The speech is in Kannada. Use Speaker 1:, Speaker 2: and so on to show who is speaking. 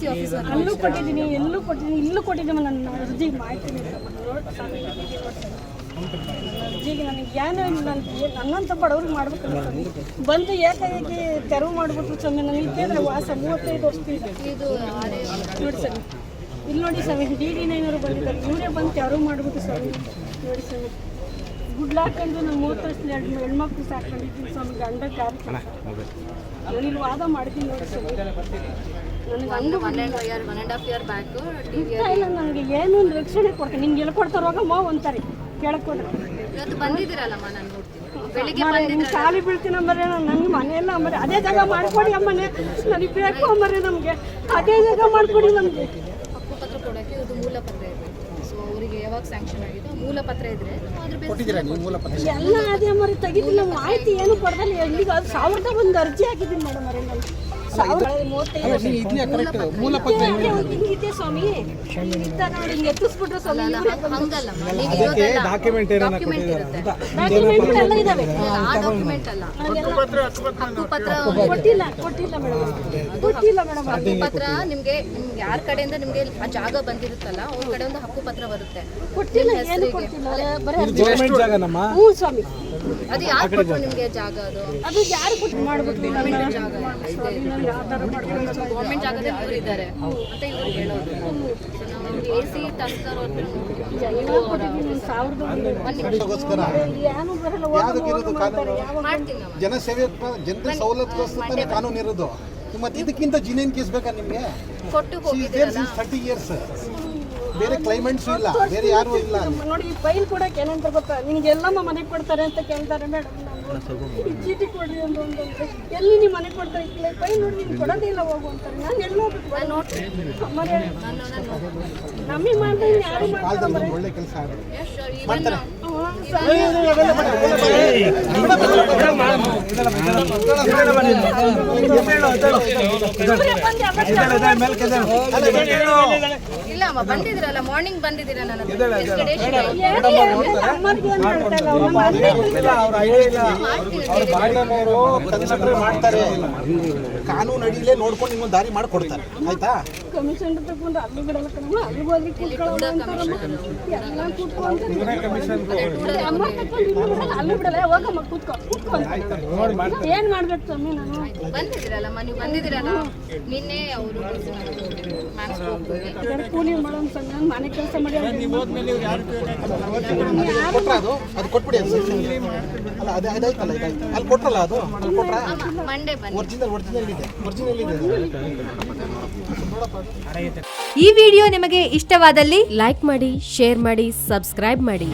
Speaker 1: ಸಿ ಆಫೀಸರ್
Speaker 2: ಅಲ್ಲೂ ಕೊಟ್ಟಿದ್ದೀನಿ ಎಲ್ಲೂ ಕೊಟ್ಟಿದ್ದೀನಿ ಇಲ್ಲೂ ಕೊಟ್ಟಿದ್ದೀನಿ ನನ್ನ ಅರ್ಜಿಗೆ ಮಾಹಿತಿ ಅರ್ಜಿಗೆ ನನಗೆ ಏನು ನಾನು ನನ್ನಂತ ಬಡವ್ರಿಗೆ ಮಾಡಬೇಕು ಬಂದು ಏಕಾಏಕಿ ತೆರವು ಮಾಡಿಬಿಟ್ರು ಸ್ವಾಮಿ ನನಗೆ ಇದ್ದಿದ್ರೆ ವಾಸ ಮೂವತ್ತೈದು ವರ್ಷ
Speaker 1: ಇದು
Speaker 2: ನೋಡಿ ಸ್ವಾಮಿ. ಇಲ್ಲಿ ನೋಡಿ ಸ್ವಾಮಿ ಡಿ ಡಿ ನೈನವರು ಬಂದಿದ್ದಾರೆ. ಇವರೇ ಬಂದು ತೆರವು ಮಾಡಿಬಿಟ್ಟು ಸ್ವಾಮಿ. ನೋಡಿ ಸ್ವಾಮಿ. ಗುಡ್ಲ ಹಾಕೊಂಡು ನಾನು ಮೂವತ್ತು ವರ್ಷದ ಎರಡು ಹೆಣ್ಮಕ್ಳು ಸಾಕೊಂಡಿದ್ದೀನಿ ಸ್ವಾಮಿ ಗಂಡ ಕಾರ್ಯಕ್ರಮ ನಾನು ಇಲ್ಲಿ ವಾದ ಮಾಡ್ತೀನಿ ನೋಡಿ ಸ್ವಾಮಿ. ನನಗೆ ಹಂಗೆ
Speaker 1: one and year one and half year back TV
Speaker 2: ಇಲ್ಲ ನನಗೆ ಏನು ಒಂದು ರಕ್ಷಣೆ ಕೊಡ್ತೀನಿ. ನಿಂಗೆ ಎಲ್ಲಿ ಕೊಡ್ತಾರೋ ಹೋಗಮ್ಮ ಅಂತಾರೆ ಕೇಳಕ್ ಹೋದ್ರೆ.
Speaker 1: ಇವತ್ತು ಬಂದಿದ್ದೀರಲ್ಲಮ್ಮ ನಾನು ನೋಡ್ತೀನಿ. ಬೆಳಿಗ್ಗೆ
Speaker 2: ಮಾಡ ನಿಮ್ಗೆ ಖಾಲಿ ಬೀಳ್ತೀನಿ ಅಂಬರೆ ನನ್ನ ಮನೆಯಲ್ಲ ಅಂಬರೆ ಅದೇ ಜಾಗ ಮಾಡ್ಕೊಡಿ ಅಮ್ಮನೆ ನನಗೆ ಬೇಕು ಅಮ್ಮರೇ ನಮಗೆ. ಅದೇ ಜಾಗ ಮಾಡ್ಕೊಡಿ ನಮಗೆ.
Speaker 1: ಕೊಡೋಕ್ಕೆ ಇದು ಮೂಲ ಪತ್ರ ಇದೆ. ಅವರಿಗೆ ಯಾವಾಗ ಸ್ಯಾಂಕ್ಷನ್ ಆಗಿದೆ ಮೂಲ ಪತ್ರ ಇದ್ರೆ ನಾವು ಅದ್ರ
Speaker 3: ಕೊಟ್ಟಿದ್ದೀರಾ ನೀವು ಮೂಲ ಪತ್ರ?
Speaker 2: ಎಲ್ಲ ಅದೇ ತೆಗಿತೀನಿ ಮಾಹಿತಿ ಏನು ಕೊಡದಲ್ಲಿ ಎಲ್ಲಿಗೆ ಅದು ಸಾವಿರದ ಒಂದು ಅರ್ಜಿ ಹಾಕಿದ್ದೀನಿ ಮೇಡಮ್ ಅವರೇ. ನಾನು
Speaker 3: ಮೂಲ
Speaker 4: ಡಾಕ್ಯುಮೆಂಟ್ ಏನಾರ
Speaker 1: ಡಾಕ್ಯುಮೆಂಟ್ ಇರುತ್ತೆ.
Speaker 2: ಡಾಕ್ಯುಮೆಂಟ್
Speaker 1: ಆ ಡಾಕ್ಯುಮೆಂಟ್ ಅಲ್ಲ. ಹಕ್ಕುಪತ್ರ
Speaker 2: ಕೊಟ್ಟಿಲ್ಲ ಕೊಟ್ಟಿಲ್ಲ ಮೇಡಮ್ ಕೊಟ್ಟಿಲ್ಲ ಮೇಡಮ್
Speaker 1: ಹಕ್ಕುಪತ್ರ ನಿಮ್ಗೆ ನಿಮ್ಗೆ ಯಾರ ಕಡೆಯಿಂದ ನಿಮ್ಗೆ ಆ ಜಾಗ ಬಂದಿರುತ್ತಲ್ಲ ಅವ್ರ ಕಡೆ ಒಂದು ಹಕ್ಕುಪತ್ರ ಬರುತ್ತೆ.
Speaker 2: ಕೊಟ್ಟಿಲ್ಲ
Speaker 1: ಅದು ಯಾರು ಕೊಟ್ಟರು ನಿಮಗೆ ಜಾಗ ಅದು?
Speaker 2: ಅದು ಯಾರು ಕೊಟ್ಟು ಮಾಡ್ಬಿಟ್ಟು
Speaker 1: ಜಾಗ ಗೌರ್ಮೆಂಟ್ ಜಾಗದಲ್ಲಿ ಇವರು ಇದ್ದಾರೆ. ಅಂತ ಇವರು ಹೇಳೋದು. ಎ ಸಿ ನಾವು.
Speaker 3: ಜನಸೇವೆ ಜನರ ಸವಲತ್ತುಗೋಸ್ಕರ ಕಾನೂನು ಇರೋದು. ಮತ್ತೆ ಇದಕ್ಕಿಂತ ಜಿನೇನ್ ಕೇಸ್ ಬೇಕಾ ನಿಮಗೆ?
Speaker 1: ಕೊಟ್ಟು
Speaker 3: ಇಯರ್ಸ್ ಬೇರೆ ಕ್ಲೈಮೆಂಟ್ಸ್ ಇಲ್ಲ ಬೇರೆ ಯಾರು ಇಲ್ಲ
Speaker 2: ನೋಡಿ ಈ ಫೈಲ್ ಕೊಡಕ್ಕೆ ಏನಂತ ಗೊತ್ತಾ ನಿಮಗೆ ಎಲ್ಲಮ್ಮ ಮನೆ ಕೊಡ್ತಾರೆ ಅಂತ ಕೇಳ್ತಾರೆ ಮೇಡಮ್ ಈ ಚೀಟಿ ಕೊಡ್ರಿ ಅಂತ ಒಂದು ಎಲ್ಲಿ ನೀವು ಮನೆ ಕೊಡ್ತಾರೆ ಇಲ್ಲ ಫೈಲ್ ನೋಡಿ ನೀವು ಕೊಡೋದೇ ಇಲ್ಲ ಹೋಗು ಅಂತಾರೆ ನಾನು ಎಲ್ಲಿ ಹೋಗ್ಬೇಕು ನೋಡಿ ಮನೆ ನಮಗೆ ಇನ್ನು ಯಾರು ಮಾಡ್ತಾರೆ
Speaker 3: ಒಳ್ಳೆ ಕೆಲಸ
Speaker 1: ಇವನ್ ಇಲ್ಲ ಅಮ್ಮ ಬಂದಿದ್ರಲ್ಲ ಮಾರ್ನಿಂಗ್ ಬಂದಿದ್ದೀರಾ ನನ್ನ
Speaker 3: ಮಾಡ್ತಾರೆ ಕಾನೂನು ಅಡಿಲೇ ನೋಡ್ಕೊಂಡು ನಿಮ್ಗೆ ದಾರಿ ಮಾಡ್ಕೊಡ್ತಾರೆ ಆಯ್ತಾ
Speaker 2: ಕಮಿಷನ್ ತಗೊಂಡು ಅಲ್ಲಿ ಬಿಡಲ್ಲ ಕಣಮ್ಮ ಅಲ್ಲಿ ಹೋಗಿ ಎಲ್ಲ ಕೂತ್ಕೊಂಡು ಅಮ್ಮ ಅಲ್ಲಿ ಬಿಡಲ್ಲ ಹೋಗಮ್ಮ ಕೂತ್ಕೊ ಕೂತ್ಕೊಂಡು ಅಂತ. ಏನ್ ಮಾಡ್ಬೇಕು ಸ್ವಾಮಿ ನಾನು?
Speaker 1: ಬಂದಿದ್ರಲ್ಲ ನೀವು ಬಂದಿದ್ರಲ್ಲ ನಿನ್ನೆ ಅವರು
Speaker 2: ಅದರ ಕೂಲಿ ಮಾಡೋಣ ಸ್ವಾಮಿ ನಾನು ಮನೆ ಕೆಲಸ ಮಾಡಿ
Speaker 3: ಕೊಟ್ರ ಅದು? ಅದು? ಕೊಟ್ಬಿಡಿ ಅದು section ಅಲ್ಲ ಅದೇ ಅದಾಯ್ತಲ್ಲ ಇದಾಯ್ತು. ಅಲ್ಲಿ ಕೊಟ್ರಲ್ಲ ಅದು? ಅಲ್ಲಿ ಕೊಟ್ರ?
Speaker 1: ಮಂಡೇ ಬನ್ನಿ.
Speaker 3: ಒರಿಜಿನಲ್ ಒರಿಜಿನಲ್ ಇದೆ. ಒರಿಜಿನಲ್ ಇದೆ.
Speaker 5: ಈ ವಿಡಿಯೋ ನಿಮಗೆ ಇಷ್ಟವಾದಲ್ಲಿ ಲೈಕ್ ಮಾಡಿ ಶೇರ್ ಮಾಡಿ ಸಬ್ಸ್ಕ್ರೈಬ್ ಮಾಡಿ.